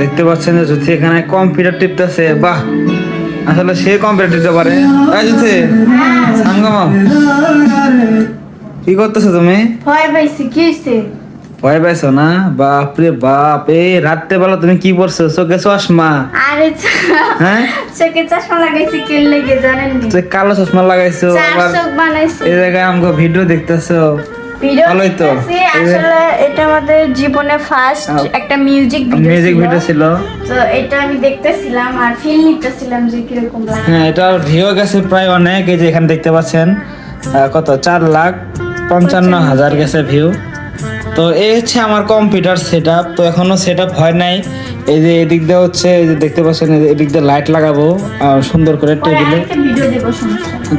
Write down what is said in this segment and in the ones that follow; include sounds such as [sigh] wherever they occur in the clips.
দেখতে পাচ্ছেন যে জ্যোতি এখানে কম্পিউটার টিপতেছে। বাহ আসলে সে কম্পিউটার টিপতে পারে। এই জ্যোতি সাঙ্গম কি করতেছো তুমি? ভয় পাইছি কি হয়েছে ভয় পাইছো না? বাপ রে বাপ এই রাত্রে বেলা তুমি কি পড়ছো? চোখে চশমা। আরে হ্যাঁ? চোখে চশমা লাগাইছি কে লেগে জানেন নি তুই কালো চশমা লাগাইছো এই জায়গায় আমাকে ভিডিও দেখতেছো। ভালোই তো। আসলে এটা আমাদের জীবনে ফার্স্ট একটা মিউজিক ভিডিও মিউজিক ভিডিও ছিল। তো এটা আমি দেখতেছিলাম আর ফিল নিতেছিলাম যে কীরকম লাগে। হ্যাঁ এটার ভিউ গেছে প্রায় অনেক এই যে এখানে দেখতে পাচ্ছেন কত চার লাখ পঞ্চান্ন হাজার গেছে ভিউ তো এই হচ্ছে আমার কম্পিউটার সেট তো এখনও সেট হয় নাই। এই যে এদিক দিয়ে হচ্ছে এই যে দেখতে পাচ্ছেন এদিক দিয়ে লাইট লাগাবো সুন্দর করে টেবিলে।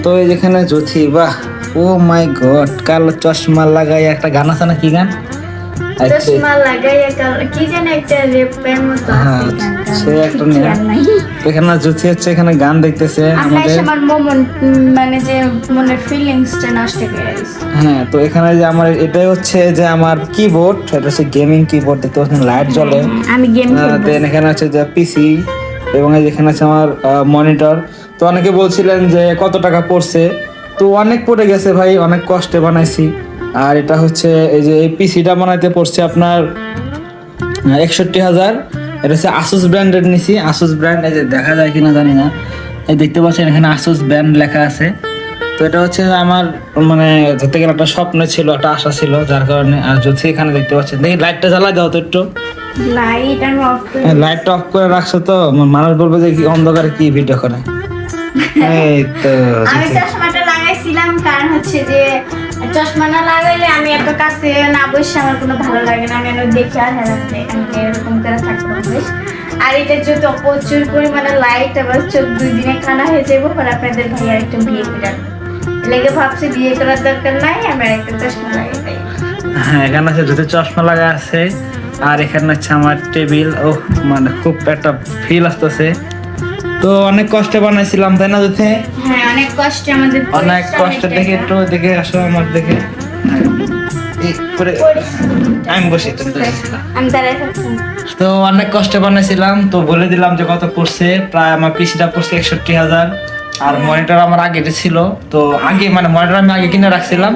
তো এই যেখানে জ্যোতি বাহ! ও মাই গড কালো চশমা লাগাই একটা গান আছে না কি গান? চশমা কি একটা রেপের মতো হ্যাঁ, সে একটা এখানে জ্যোতি হচ্ছে এখানে গান দেখতেছে আমাদের। আমার মন মানে যে মনের ফিলিংসটা নষ্ট করে হ্যাঁ তো এখানে যে আমার এটাই হচ্ছে যে আমার কিবোর্ড এটা হচ্ছে গেমিং কিবোর্ড দেখতে পাচ্ছেন লাইট জ্বলে। আমি গেম দেন এখানে আছে যে পিসি এবং এখানে আছে আমার মনিটর তো অনেকে বলছিলেন যে কত টাকা পড়ছে? তো অনেক পড়ে গেছে ভাই অনেক কষ্টে বানাইছি। আর এটা হচ্ছে এই যে এই পিসিটা বানাইতে পড়ছে আপনার একষট্টি হাজার। এটা হচ্ছে আসুস ব্র্যান্ডের নিছি। আসুস ব্র্যান্ড এই যে দেখা যায় কিনা জানি না। এই দেখতে পাচ্ছেন এখানে আসুস ব্র্যান্ড লেখা আছে। তো এটা হচ্ছে আমার মানে ধরতে গেলে একটা স্বপ্ন ছিল একটা আশা ছিল যার কারণে আর যদি এখানে দেখতে পাচ্ছেন দেখি লাইটটা জ্বালা দাও তো একটু। লাইট আমি অফ করে লাইটটা অফ করে রাখছো তো মানুষ বলবে যে কি অন্ধকারে কি ভিডিও করে। [laughs] এই তো লাগাইছিলাম কারণ হচ্ছে যে চশমা না লাগাইলে আমি এত কাছে না বসে আমার কোনো ভালো লাগে না। আমি এনে দেখে আর হেরাতে আমি এরকম করে থাকতে বেশ আর এটা যদি প্রচুর পরিমাণে লাইট আবার চোখ দুই দিনে খানা হয়ে যাব, পর আপনাদের ভাই আর একটা বিয়ে করে লেগে ভাবছি বিয়ে করার দরকার নাই আমি আর একটা চশমা তাই হ্যাঁ এখানে আছে যদি চশমা লাগা আছে, আর এখানে হচ্ছে আমার টেবিল। ও মানে খুব একটা ফিল আসতেছে। তো অনেক কষ্টে বানাইছিলাম তাই না যদি হ্যাঁ অনেক কষ্টে আমাদের অনেক কষ্ট দেখে একটু দেখে আসো আমার দেখে। আমি বসে তো অনেক কষ্টে বানাইছিলাম তো বলে দিলাম যে কত পড়ছে প্রায় আমার পিসিটা পড়ছে একষট্টি হাজার। আর মনিটর আমার আগে ছিল তো আগে মানে মনিটর আমি আগে কিনে রাখছিলাম।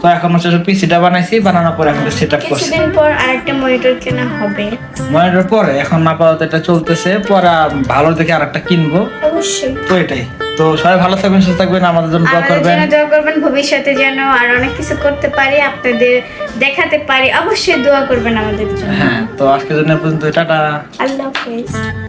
তো এখন হচ্ছে পিসিটা বানাইছি বানানোর পর এখন সেট আপ করছি। কিছুদিন পর আরেকটা মনিটর কেনা হবে। মনিটর পরে এখন আপাতত এটা চলতেছে পরে ভালো দেখে আরেকটা কিনবো। অবশ্যই। তো এটাই। তো সবাই ভালো থাকবেন সুস্থ থাকবেন আমাদের জন্য দোয়া করবেন। দোয়া করবেন ভবিষ্যতে যেন আর অনেক কিছু করতে পারি আপনাদের দেখাতে পারি। অবশ্যই দোয়া করবেন আমাদের জন্য। হ্যাঁ তো আজকের জন্য পর্যন্ত টাটা। আল্লাহ হাফেজ।